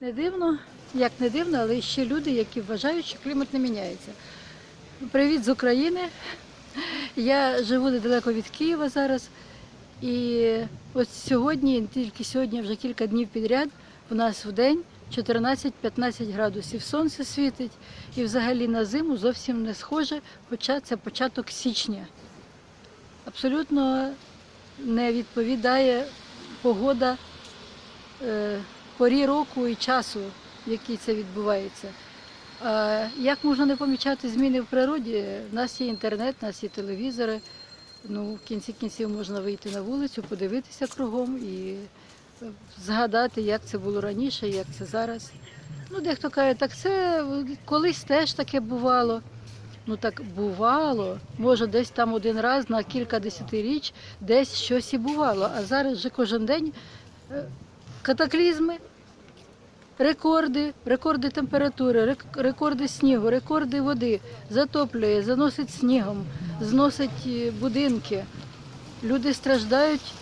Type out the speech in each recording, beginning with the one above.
Не дивно, як не дивно, але ще люди, які вважають, що клімат не міняється. Привіт з України. Я живу недалеко від Києва зараз. І от сьогодні, тільки сьогодні, вже кілька днів підряд, у нас в день 14-15 градусів. Сонце світить і взагалі на зиму зовсім не схоже, хоча це початок січня. Абсолютно не відповідає погода е, порі року і часу, в який це відбувається. Як можна не помічати зміни в природі? У нас є інтернет, у нас є телевізори. Ну, в кінці кінців можна вийти на вулицю, подивитися кругом і е, згадати, як це було раніше, як це зараз. Ну, дехто каже, так це колись теж таке бувало. Ну так бувало, може, десь там один раз на кілька десятиріч десь щось і бувало. А зараз вже кожен день е, катаклізми, рекорди, рекорди температури, рекорди снігу, рекорди води, затоплює, заносить снігом, зносить е, будинки. Люди страждають,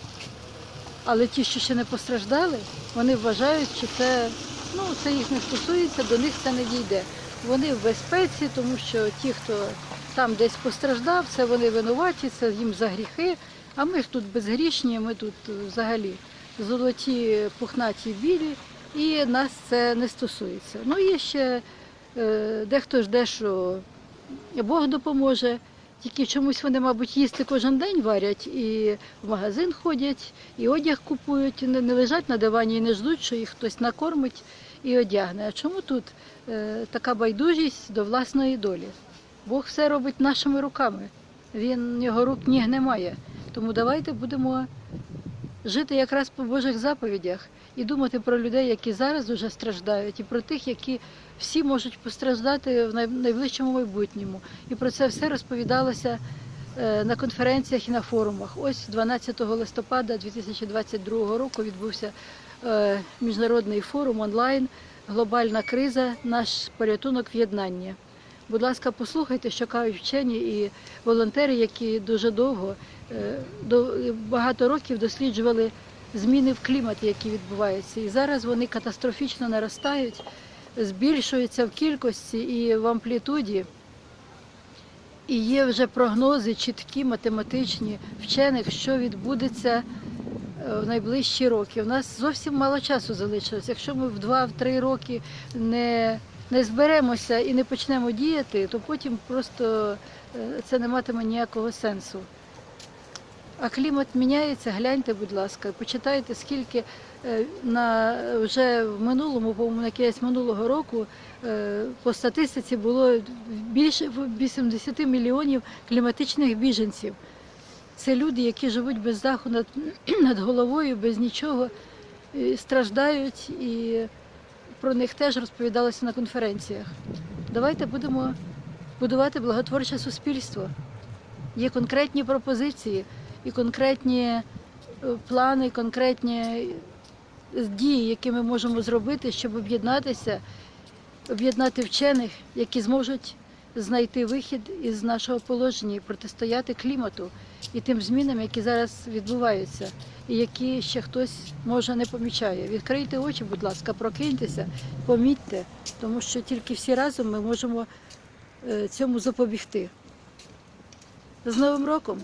але ті, що ще не постраждали, вони вважають, що це, ну, це їх не стосується, до них це не дійде. Вони в безпеці, тому що ті, хто там десь постраждав, це вони винуваті, це їм за гріхи. А ми ж тут безгрішні, ми тут е, взагалі золоті, пухнаті, білі, і нас це не стосується. Ну, є ще е, дехто жде, що Бог допоможе. Тільки чомусь вони, мабуть, їсти кожен день варять, і в магазин ходять, і одяг купують, не, лежать на дивані і не ждуть, що їх хтось накормить і одягне. А чому тут е, така байдужість до власної долі? Бог все робить нашими руками. Він його рук ніг немає. Тому давайте будемо жити якраз по Божих заповідях і думати про людей, які зараз дуже страждають, і про тих, які всі можуть постраждати в найближчому майбутньому. І про це все розповідалося е, на конференціях і на форумах. Ось 12 листопада 2022 року відбувся е, міжнародний форум онлайн Глобальна криза, наш порятунок в'єднання. Будь ласка, послухайте, що кажуть вчені і волонтери, які дуже довго, е, багато років досліджували зміни в кліматі, які відбуваються. І зараз вони катастрофічно наростають, збільшуються в кількості і в амплітуді. І є вже прогнози чіткі, математичні вчених, що відбудеться е, в найближчі роки. У нас зовсім мало часу залишилось. Якщо ми в 2-3 роки не, не зберемося і не почнемо діяти, то потім просто е, це не матиме ніякого сенсу. А клімат міняється, гляньте, будь ласка, почитайте, скільки е, на вже в минулому, по-моєму, на кінець минулого року е, по статистиці було більше 80 мільйонів кліматичних біженців. Це люди, які живуть без даху над, над головою, без нічого, і страждають, і про них теж розповідалося на конференціях. Давайте будемо будувати благотворче суспільство. Є конкретні пропозиції і конкретні е, плани, конкретні дії, які ми можемо зробити, щоб об'єднатися, об'єднати вчених, які зможуть знайти вихід із нашого положення і протистояти клімату і тим змінам, які зараз відбуваються, і які ще хтось може не помічає. Відкрийте очі, будь ласка, прокиньтеся, помітьте, тому що тільки всі разом ми можемо е, цьому запобігти. З Новим роком!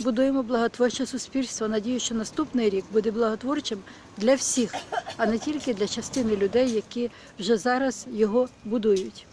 Будуємо благотворче суспільство. Надію, що наступний рік буде благотворчим для всіх, а не тільки для частини людей, які вже зараз його будують.